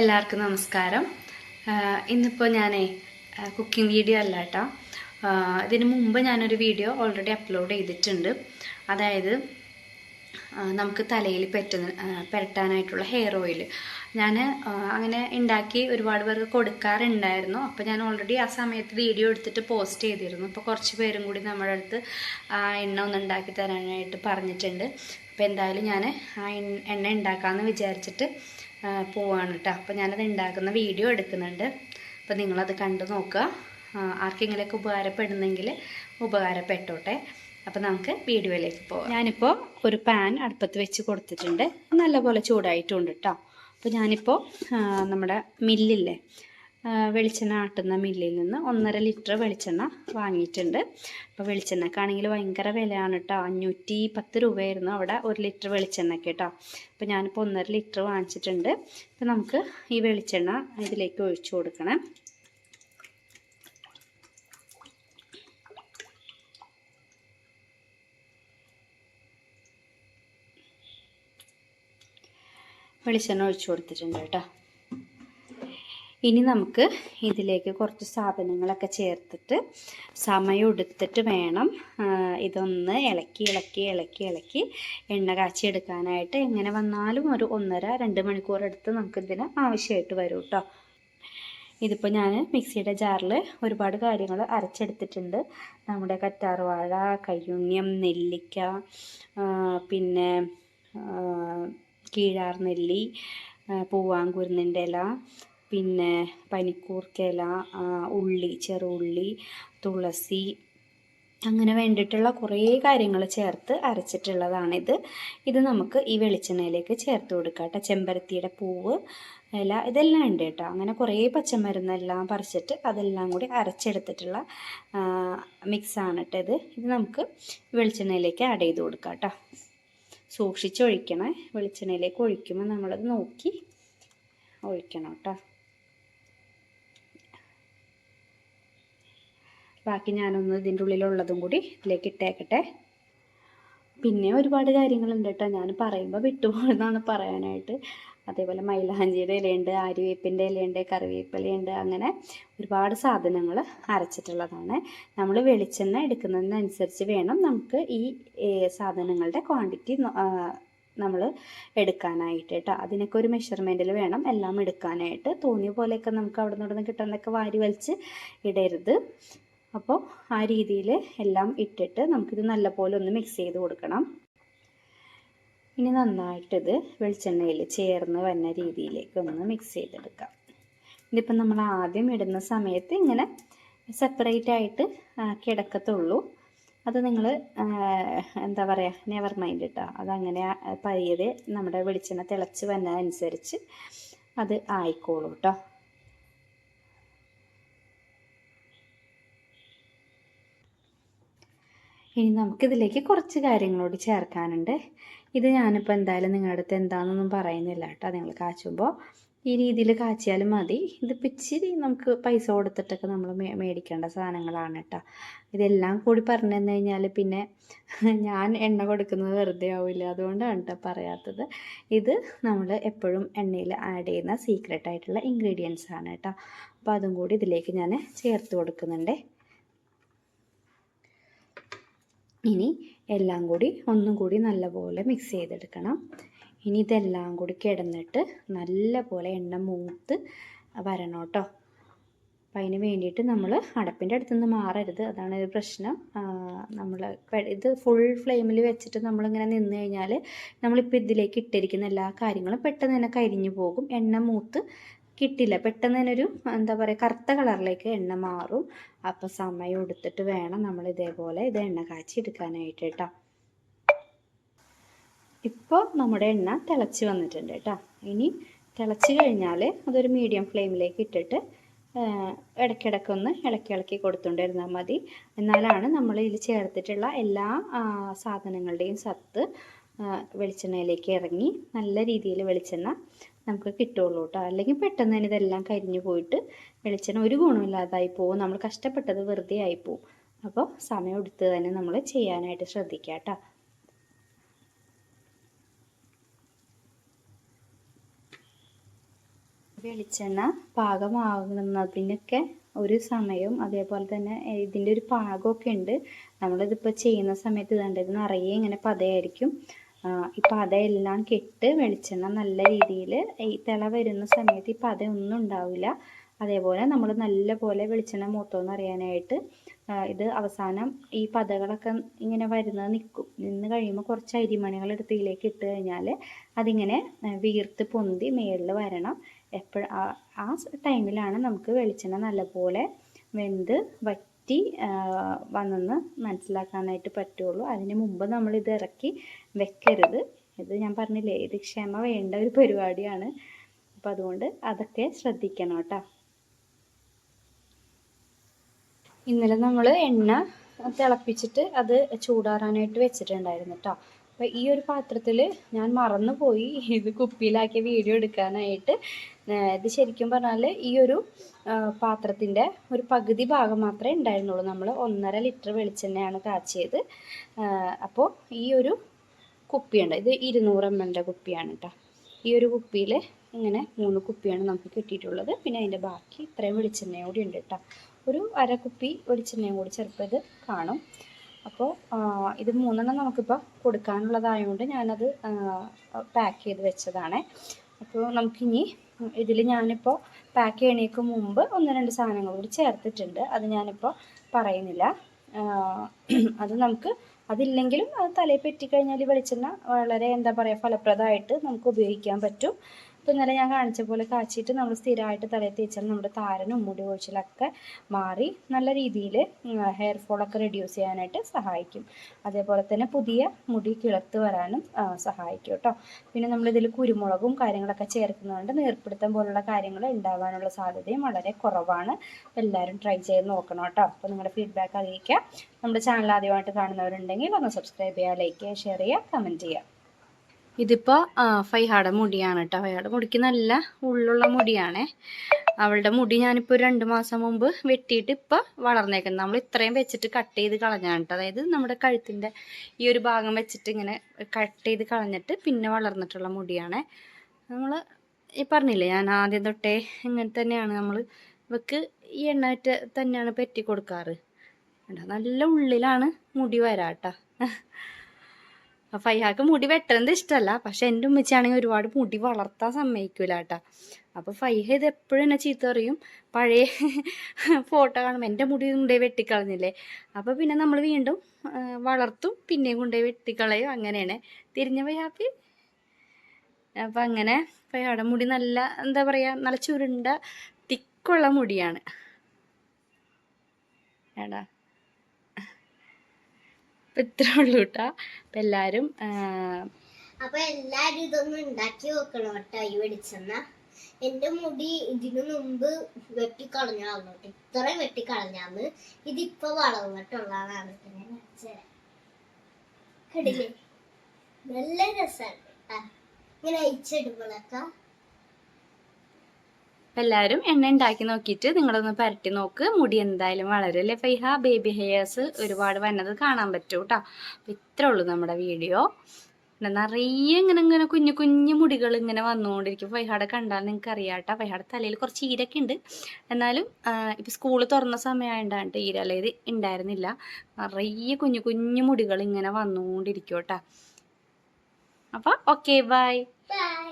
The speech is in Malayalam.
എല്ലാവർക്കും നമസ്കാരം. ഇന്നിപ്പോൾ ഞാനേ കുക്കിംഗ് വീഡിയോ അല്ല കേട്ടോ ഇതിന് മുമ്പ് ഞാനൊരു വീഡിയോ ഓൾറെഡി അപ്ലോഡ് ചെയ്തിട്ടുണ്ട്. അതായത് നമുക്ക് തലയിൽ പെറ്റുന്ന പെരട്ടാനായിട്ടുള്ള ഹെയർ ഓയിൽ ഞാൻ അങ്ങനെ ഉണ്ടാക്കി ഒരുപാട് പേർക്ക് കൊടുക്കാറുണ്ടായിരുന്നു. അപ്പോൾ ഞാൻ ഓൾറെഡി ആ സമയത്ത് വീഡിയോ എടുത്തിട്ട് പോസ്റ്റ് ചെയ്തിരുന്നു. അപ്പോൾ കുറച്ച് പേരും കൂടി നമ്മുടെ അടുത്ത് ആ എണ്ണ ഒന്ന് ഉണ്ടാക്കി തരാനായിട്ട് പറഞ്ഞിട്ടുണ്ട്. അപ്പോൾ എന്തായാലും ഞാൻ ആ എണ്ണ ഉണ്ടാക്കാമെന്ന് വിചാരിച്ചിട്ട് പോവാണ് കേട്ടോ അപ്പോൾ ഞാനത് ഉണ്ടാക്കുന്ന വീഡിയോ എടുക്കുന്നുണ്ട്. അപ്പോൾ നിങ്ങളത് കണ്ടു നോക്കുക. ആർക്കെങ്കിലൊക്കെ ഉപകാരപ്പെടുന്നെങ്കിൽ ഉപകാരപ്പെട്ടോട്ടെ. അപ്പോൾ നമുക്ക് വീഡിയോയിലേക്ക് പോകാം ഞാനിപ്പോൾ ഒരു പാൻ അടുപ്പത്ത് വെച്ച് കൊടുത്തിട്ടുണ്ട്. നല്ലപോലെ ചൂടായിട്ടുണ്ട് കേട്ടോ അപ്പോൾ ഞാനിപ്പോൾ നമ്മുടെ മില്ലില്ലേ വെളിച്ചെണ്ണ ആട്ടുന്ന മില്ലിൽ നിന്ന് ഒന്നര ലിറ്റർ വെളിച്ചെണ്ണ വാങ്ങിയിട്ടുണ്ട്. അപ്പോൾ വെളിച്ചെണ്ണക്കാണെങ്കിൽ ഭയങ്കര വിലയാണ് കേട്ടോ അഞ്ഞൂറ്റി പത്ത് രൂപയായിരുന്നു അവിടെ ഒരു ലിറ്റർ വെളിച്ചെണ്ണ കേട്ടോ അപ്പോൾ ഞാനിപ്പോൾ ഒന്നര ലിറ്റർ വാങ്ങിച്ചിട്ടുണ്ട്. അപ്പോൾ നമുക്ക് ഈ വെളിച്ചെണ്ണ ഇതിലേക്ക് ഒഴിച്ചു കൊടുക്കണം. വെളിച്ചെണ്ണ ഒഴിച്ചു കൊടുത്തിട്ടുണ്ട് കേട്ടോ ഇനി നമുക്ക് ഇതിലേക്ക് കുറച്ച് സാധനങ്ങളൊക്കെ ചേർത്തിട്ട് സമയം എടുത്തിട്ട് വേണം ഇതൊന്ന് ഇളക്കി ഇളക്കി ഇളക്കി ഇളക്കി എണ്ണ കാച്ചി എടുക്കാനായിട്ട് എങ്ങനെ വന്നാലും ഒരു ഒന്നര രണ്ട് മണിക്കൂർ എടുത്ത് നമുക്കിതിന് ആവശ്യമായിട്ട് വരും കേട്ടോ ഇതിപ്പോൾ ഞാൻ മിക്സിയുടെ ജാറിൽ ഒരുപാട് കാര്യങ്ങൾ അരച്ചെടുത്തിട്ടുണ്ട്. നമ്മുടെ കറ്റാർവാഴ കയ്യുണ്യം നെല്ലിക്ക പിന്നെ ആ, കീഴാർ നെല്ലി ആ, പൂവാങ്കുരുന്നിന്റെ ഇല പിന്നെ പനിക്കൂർക്കയില ഉള്ളി ചെറുള്ളി തുളസി അങ്ങനെ വേണ്ടിയിട്ടുള്ള കുറേ കാര്യങ്ങൾ ചേർത്ത് അരച്ചിട്ടുള്ളതാണിത്. ഇത് നമുക്ക് ഈ വെളിച്ചെണ്ണയിലേക്ക് ചേർത്ത് കൊടുക്കാം കേട്ടോ. ചെമ്പരത്തിയുടെ പൂവ് ഇല ഇതെല്ലാം ഉണ്ട് കേട്ടോ. അങ്ങനെ കുറേ പച്ചമരുന്നെല്ലാം പറിച്ചിട്ട് അതെല്ലാം കൂടി അരച്ചെടുത്തിട്ടുള്ള മിക്സാണ് കേട്ടോ ഇത്. ഇത് നമുക്ക് വെളിച്ചെണ്ണയിലേക്ക് ആഡ് ചെയ്ത് കൊടുക്കാം കേട്ടോ. സൂക്ഷിച്ചൊഴിക്കണേ. വെളിച്ചെണ്ണയിലേക്ക് ഒഴിക്കുമ്പോൾ നമ്മളത് നോക്കി ഒഴിക്കണം കേട്ടോ. ബാക്കി ഞാനൊന്ന് ഇതിന്റെ ഉള്ളിലുള്ളതും കൂടി ഇതിലേക്ക് ഇട്ടേക്കട്ടെ. പിന്നെ ഒരുപാട് കാര്യങ്ങളുണ്ട് കേട്ടോ. ഞാൻ പറയുമ്പോൾ വിട്ടുപോകുന്നതാണ് പറയാനായിട്ട്. അതേപോലെ മൈലാഞ്ചിയുടെ ഇലയുണ്ട് ആര്യവേപ്പിന്റെ ഇലയുണ്ട് കറിവേപ്പിലയുണ്ട് അങ്ങനെ ഒരുപാട് സാധനങ്ങൾ അരച്ചിട്ടുള്ളതാണ്. നമ്മൾ വെളിച്ചെണ്ണ എടുക്കുന്നതിനനുസരിച്ച് വേണം നമുക്ക് ഈ സാധനങ്ങളുടെ ക്വാണ്ടിറ്റി നമ്മൾ എടുക്കാനായിട്ട് കേട്ടോ. അതിനൊക്കെ ഒരു മെഷർമെന്റിൽ വേണം എല്ലാം എടുക്കാനായിട്ട്. തോന്നിയ പോലെയൊക്കെ നമുക്ക് അവിടെ നിന്ന് കിട്ടുന്നതൊക്കെ വാരി വലിച്ച് ഇടരുത്. അപ്പോൾ ആ രീതിയിൽ എല്ലാം ഇട്ടിട്ട് നമുക്കിത് നല്ലപോലെ ഒന്ന് മിക്സ് ചെയ്ത് കൊടുക്കണം. ഇനി നന്നായിട്ടിത് വെളിച്ചെണ്ണയിൽ ചേർന്ന് വരുന്ന രീതിയിലേക്ക് ഒന്ന് മിക്സ് ചെയ്തെടുക്കാം. ഇതിപ്പം നമ്മൾ ആദ്യം ഇടുന്ന സമയത്ത് ഇങ്ങനെ സെപ്പറേറ്റ് ആയിട്ട് കിടക്കത്തുള്ളൂ. അത് നിങ്ങൾ എന്താ പറയുക നെവർ മൈൻഡ് കേട്ടോ അതങ്ങനെ പയ്യത് നമ്മുടെ വെളിച്ചെണ്ണ തിളച്ച് വരുന്നതനുസരിച്ച് അത് ആയിക്കോളൂ കേട്ടോ ഇനി നമുക്കിതിലേക്ക് കുറച്ച് കാര്യങ്ങളോട് ചേർക്കാനുണ്ട്. ഇത് ഞാനിപ്പോൾ എന്തായാലും നിങ്ങളുടെ അടുത്ത് എന്താണെന്നൊന്നും പറയുന്നില്ല കേട്ടോ. നിങ്ങൾ കാച്ചുമ്പോൾ ഈ രീതിയിൽ കാച്ചിയാലും മതി. ഇത് ഇച്ചിരി നമുക്ക് പൈസ കൊടുത്തിട്ടൊക്കെ നമ്മൾ മേടിക്കേണ്ട സാധനങ്ങളാണ് കേട്ടോ. ഇതെല്ലാം കൂടി പറഞ്ഞു തന്നു കഴിഞ്ഞാൽ പിന്നെ ഞാൻ എണ്ണ കൊടുക്കുന്നത് വെറുതെ ആവില്ല. അതുകൊണ്ടാണ് കേട്ടോ പറയാത്തത്. ഇത് നമ്മൾ എപ്പോഴും എണ്ണയിൽ ആഡ് ചെയ്യുന്ന സീക്രട്ട് ആയിട്ടുള്ള ഇൻഗ്രീഡിയൻസ് ആണ് കേട്ടോ. അപ്പോൾ അതും കൂടി ഇതിലേക്ക് ഞാൻ ചേർത്ത് കൊടുക്കുന്നുണ്ട്. ഇനി എല്ലാം കൂടി ഒന്നും കൂടി നല്ലപോലെ മിക്സ് ചെയ്തെടുക്കണം. ഇനി ഇതെല്ലാം കൂടി കിടന്നിട്ട് നല്ലപോലെ എണ്ണ മൂത്ത് വരണം കേട്ടോ. അപ്പം അതിന് വേണ്ടിയിട്ട് നമ്മൾ അടപ്പിന്റെ അടുത്തുനിന്ന് മാറരുത്. അതാണ് ഒരു പ്രശ്നം. നമ്മൾ ഇത് ഫുൾ ഫ്ലെയിമിൽ വെച്ചിട്ട് നമ്മളിങ്ങനെ നിന്ന് കഴിഞ്ഞാൽ നമ്മളിപ്പോൾ ഇതിലേക്ക് ഇട്ടിരിക്കുന്ന എല്ലാ കാര്യങ്ങളും പെട്ടെന്ന് തന്നെ കരിഞ്ഞു പോകും. എണ്ണ മൂത്ത് കിട്ടില്ല. പെട്ടെന്ന് തന്നെ ഒരു എന്താ പറയുക കറുത്ത കളറിലേക്ക് എണ്ണ മാറും. അപ്പോൾ സമയം എടുത്തിട്ട് വേണം നമ്മൾ ഇതേപോലെ ഇത് എണ്ണ കാച്ചി എടുക്കാനായിട്ട് കേട്ടോ. ഇപ്പോൾ നമ്മുടെ എണ്ണ തിളച്ച് വന്നിട്ടുണ്ട് കേട്ടോ. ഇനി തിളച്ച് കഴിഞ്ഞാൽ അതൊരു മീഡിയം ഫ്ലെയിമിലേക്ക് ഇട്ടിട്ട് ഇടയ്ക്കിടയ്ക്ക് ഒന്ന് ഇളക്കി ഇളക്കി കൊടുത്തുകൊണ്ടിരുന്നാൽ മതി. എന്നാലാണ് നമ്മൾ ഇതിൽ ചേർത്തിട്ടുള്ള എല്ലാ സാധനങ്ങളുടെയും സത്ത് വെളിച്ചെണ്ണയിലേക്ക് ഇറങ്ങി നല്ല രീതിയിൽ വെളിച്ചെണ്ണ നമുക്ക് കിട്ടുള്ളൂ കേട്ടോ അല്ലെങ്കിൽ പെട്ടെന്ന് തന്നെ ഇതെല്ലാം കരിഞ്ഞു പോയിട്ട് വെളിച്ചെണ്ണ ഒരു ഗുണമില്ലാതായി പോവും നമ്മൾ കഷ്ടപ്പെട്ടത് വെറുതെ ആയി പോവും അപ്പോൾ സമയം എടുത്ത് തന്നെ നമ്മൾ ചെയ്യാനായിട്ട് ശ്രദ്ധിക്കുക കേട്ടോ വെളിച്ചെണ്ണ പാകമാകുന്നതിനൊക്കെ ഒരു സമയവും അതേപോലെ തന്നെ ഇതിന്റെ ഒരു പാകമൊക്കെ ഉണ്ട്. നമ്മളിതിപ്പോൾ ചെയ്യുന്ന സമയത്ത് ഇതുണ്ട് ഇത് നിറയെ ഇങ്ങനെ പതയായിരിക്കും. ആ, അതെല്ലാം കെട്ട് വെളിച്ചെണ്ണ നല്ല രീതിയിൽ ഈ തിള വരുന്ന സമയത്ത് ഇപ്പം അതൊന്നും ഉണ്ടാവില്ല അതേപോലെ നമ്മൾ നല്ല പോലെ വെളിച്ചെണ്ണ മൂത്തോന്ന് അറിയാനായിട്ട് ഇത് അവസാനം ഈ പതകളൊക്കെ ഇങ്ങനെ വരുന്നത് നിൽക്കും നിന്ന് കഴിയുമ്പോൾ കുറച്ച് അരിമണികൾ എടുത്ത് ഇതിലേക്ക് ഇട്ട് കഴിഞ്ഞാൽ അതിങ്ങനെ വീർത്ത് പൊന്തി മേളിൽ വരണം. എപ്പോഴും ആ ടൈമിലാണ് നമുക്ക് വെളിച്ചെണ്ണ നല്ലപോലെ വെന്ത് വറ്റി ആ, വന്നെന്ന് മനസ്സിലാക്കാനായിട്ട് പറ്റുള്ളൂ. അതിന് മുമ്പ് നമ്മളിത് ഇറക്കി വെക്കരുത്. ഇത് ഞാൻ പറഞ്ഞില്ലേ ഇത് ക്ഷമ വേണ്ട ഒരു പരിപാടിയാണ്. അപ്പം അതുകൊണ്ട് അതൊക്കെ ശ്രദ്ധിക്കണം കേട്ടോ. ഇന്നലെ നമ്മൾ എണ്ണ തിളപ്പിച്ചിട്ട് അത് ചൂടാറാനായിട്ട് വെച്ചിട്ടുണ്ടായിരുന്നു കേട്ടോ. അപ്പോൾ ഈ ഒരു പാത്രത്തിൽ ഞാൻ മറന്നുപോയി. ഇത് കുപ്പിയിലാക്കിയ വീഡിയോ എടുക്കാനായിട്ട്. ഇത് ശരിക്കും പറഞ്ഞാൽ ഈ ഒരു പാത്രത്തിന്റെ ഒരു പകുതി ഭാഗം മാത്രമേ ഉണ്ടായിരുന്നുള്ളൂ. നമ്മൾ ഒന്നര ലിറ്റർ വെളിച്ചെണ്ണയാണ് കാച്ചിയത്. അപ്പോൾ ഈ ഒരു കുപ്പിയുണ്ട്. ഇത് ഇരുന്നൂറ് എം എല്ലിന്റെ കുപ്പിയാണ് കേട്ടോ ഈ ഒരു കുപ്പിയിൽ ഇങ്ങനെ മൂന്ന് കുപ്പിയാണ് നമുക്ക് കിട്ടിയിട്ടുള്ളത്. പിന്നെ അതിന്റെ ബാക്കി ഇത്രയും വെളിച്ചെണ്ണയും കൂടി ഉണ്ട് കേട്ടോ ഒരു അര കുപ്പി വെളിച്ചെണ്ണയും കൂടി ചിലപ്പോൾ ഇത് കാണും. അപ്പോൾ ഇത് മൂന്നെണ്ണം നമുക്കിപ്പോൾ കൊടുക്കാനുള്ളതായതുകൊണ്ട് ഞാനത് പാക്ക് ചെയ്ത് വെച്ചതാണ്. അപ്പോൾ നമുക്കിനി ഇതിൽ ഞാനിപ്പോൾ പാക്ക് ചെയ്യണേക്ക് മുമ്പ് ഒന്ന് രണ്ട് സാധനങ്ങൾ കൂടി ചേർത്തിട്ടുണ്ട്. അത് ഞാനിപ്പോൾ പറയുന്നില്ല. അത് നമുക്ക് അതില്ലെങ്കിലും അത് തലയിൽ പെറ്റിക്കഴിഞ്ഞാൽ വെളിച്ചെണ്ണ വളരെ എന്താ പറയുക ഫലപ്രദമായിട്ട് നമുക്ക് ഉപയോഗിക്കാൻ പറ്റും. ഇപ്പോൾ ഇന്നലെ ഞാൻ കാണിച്ച പോലെ കാച്ചിട്ട് നമ്മൾ സ്ഥിരമായിട്ട് തലയിൽ തേച്ചാൽ നമ്മുടെ താരനും മുടി കൊഴിച്ചിലൊക്കെ മാറി നല്ല രീതിയിൽ ഹെയർ ഫോളൊക്കെ റെഡ്യൂസ് ചെയ്യാനായിട്ട് സഹായിക്കും. അതേപോലെ തന്നെ പുതിയ മുടി കിളത്ത് വരാനും സഹായിക്കും കേട്ടോ. പിന്നെ നമ്മൾ നമ്മളിതിൽ കുരുമുളകും കാര്യങ്ങളൊക്കെ ചേർക്കുന്നതുകൊണ്ട് നീർപ്പിടുത്തം പോലുള്ള കാര്യങ്ങൾ ഉണ്ടാവാനുള്ള സാധ്യതയും വളരെ കുറവാണ്. അപ്പോൾ എല്ലാവരും ട്രൈ ചെയ്ത് നോക്കണം കേട്ടോ. അപ്പോൾ നിങ്ങളുടെ ഫീഡ്ബാക്ക് അറിയിക്കുക നമ്മുടെ ചാനൽ ആദ്യമായിട്ട് കാണുന്നവരുണ്ടെങ്കിൽ ഒന്ന് സബ്സ്ക്രൈബ് ചെയ്യുക ലൈക്ക് ചെയ്യുക ഷെയർ ചെയ്യുക കമന്റ് ചെയ്യുക. ഇതിപ്പോൾ ഫൈഹാടെ മുടിയാണ് കേട്ടോ ഫൈഹാടെ മുടിക്ക് നല്ല ഉള്ളുള്ള മുടിയാണ്. അവളുടെ മുടി ഞാനിപ്പോൾ രണ്ട് മാസം മുമ്പ് വെട്ടിയിട്ട് ഇപ്പോൾ വളർന്നേക്കുന്നത് നമ്മൾ ഇത്രയും വെച്ചിട്ട് കട്ട് ചെയ്ത് കളഞ്ഞാണ് കേട്ടോ അതായത് നമ്മുടെ കഴുത്തിന്റെ ഈ ഒരു ഭാഗം വെച്ചിട്ട് ഇങ്ങനെ കട്ട് ചെയ്ത് കളഞ്ഞിട്ട് പിന്നെ വളർന്നിട്ടുള്ള മുടിയാണ്. നമ്മൾ ഈ പറഞ്ഞില്ലേ ഞാൻ ആദ്യം തൊട്ടേ ഇങ്ങനെ തന്നെയാണ് നമ്മൾ ഇവക്ക് ഈ എണ്ണയിട്ട് തന്നെയാണ് പെറ്റി കൊടുക്കാറ്? നല്ല ഉള്ളിലാണ് മുടി വരാട്ടാ ഫയ്യാക്ക് മുടി വെട്ടുന്നത് ഇഷ്ടമല്ല പക്ഷെ എന്റെ ഉമ്മച്ചാണെങ്കിൽ ഒരുപാട് മുടി വളർത്താൻ സമ്മതിക്കൂല കേട്ടാ. അപ്പോൾ ഫൈഹ ഇത് എപ്പോഴും എന്നെ ചീത്ത പറയും. പഴയ ഫോട്ടോ കാണുമ്പോൾ എന്റെ മുടി കൊണ്ടുപോയി വെട്ടിക്കളഞ്ഞില്ലേ? അപ്പോൾ പിന്നെ നമ്മൾ വീണ്ടും വളർത്തും പിന്നെയും കൊണ്ടേ വെട്ടിക്കളയും. അങ്ങനെയാണ്. തിരിഞ്ഞ പയ്യാപ്പി അപ്പം അങ്ങനെ പയ്യാടെ മുടി നല്ല എന്താ പറയാ നല്ല ചുരുണ്ട തിക്കുള്ള മുടിയാണ്. എടാ. അപ്പം ഇത്രേ ഉള്ളൂ കേട്ടോ അപ്പം എല്ലാവരും അപ്പൊ എല്ലാരും ഇതൊന്നും ഉണ്ടാക്കി വെക്കണം കേട്ടോ ഈ വെളിച്ചെണ്ണ. എന്റെ മുടി ഇതിനു മുമ്പ് വെട്ടിക്കളഞ്ഞാന്ന് കേട്ടോ ഇത്ര വെട്ടിക്കളഞ്ഞാന്ന് ഇതിപ്പൊ വളർന്നിട്ടുള്ളതാണ്. കണ്ടില്ലേ? നല്ല രസമാണ് ഇങ്ങനെ അയച്ചിടുമ്പോഴൊക്കെ എല്ലാവരും എണ്ണ ഉണ്ടാക്കി നോക്കിയിട്ട് നിങ്ങളൊന്ന് പരട്ടി നോക്ക്. മുടി എന്തായാലും വളരല്ലേ? ഫൈഹ ബേബി ഹെയർസ് ഒരുപാട് വന്നത് കാണാൻ പറ്റും കേട്ടോ അപ്പം ഇത്രേ ഉള്ളൂ നമ്മുടെ വീഡിയോ. പിന്നെ നിറയെ ഇങ്ങനെ ഇങ്ങനെ കുഞ്ഞു കുഞ്ഞു മുടികൾ ഇങ്ങനെ വന്നുകൊണ്ടിരിക്കും. ഫൈഹാടെ കണ്ടാൽ നിങ്ങൾക്ക് അറിയാം കേട്ടോ ഫൈഹാടെ തലയിൽ കുറച്ച് ഈരൊക്കെ ഉണ്ട്. എന്നാലും ഇപ്പോൾ സ്കൂൾ തുറന്ന സമയമായതുകൊണ്ട് ഈര അല്ലായത് ഉണ്ടായിരുന്നില്ല നിറയെ കുഞ്ഞു കുഞ്ഞു മുടികൾ ഇങ്ങനെ വന്നുകൊണ്ടിരിക്കും കേട്ടോ അപ്പം ഓക്കെ ബൈ ബൈ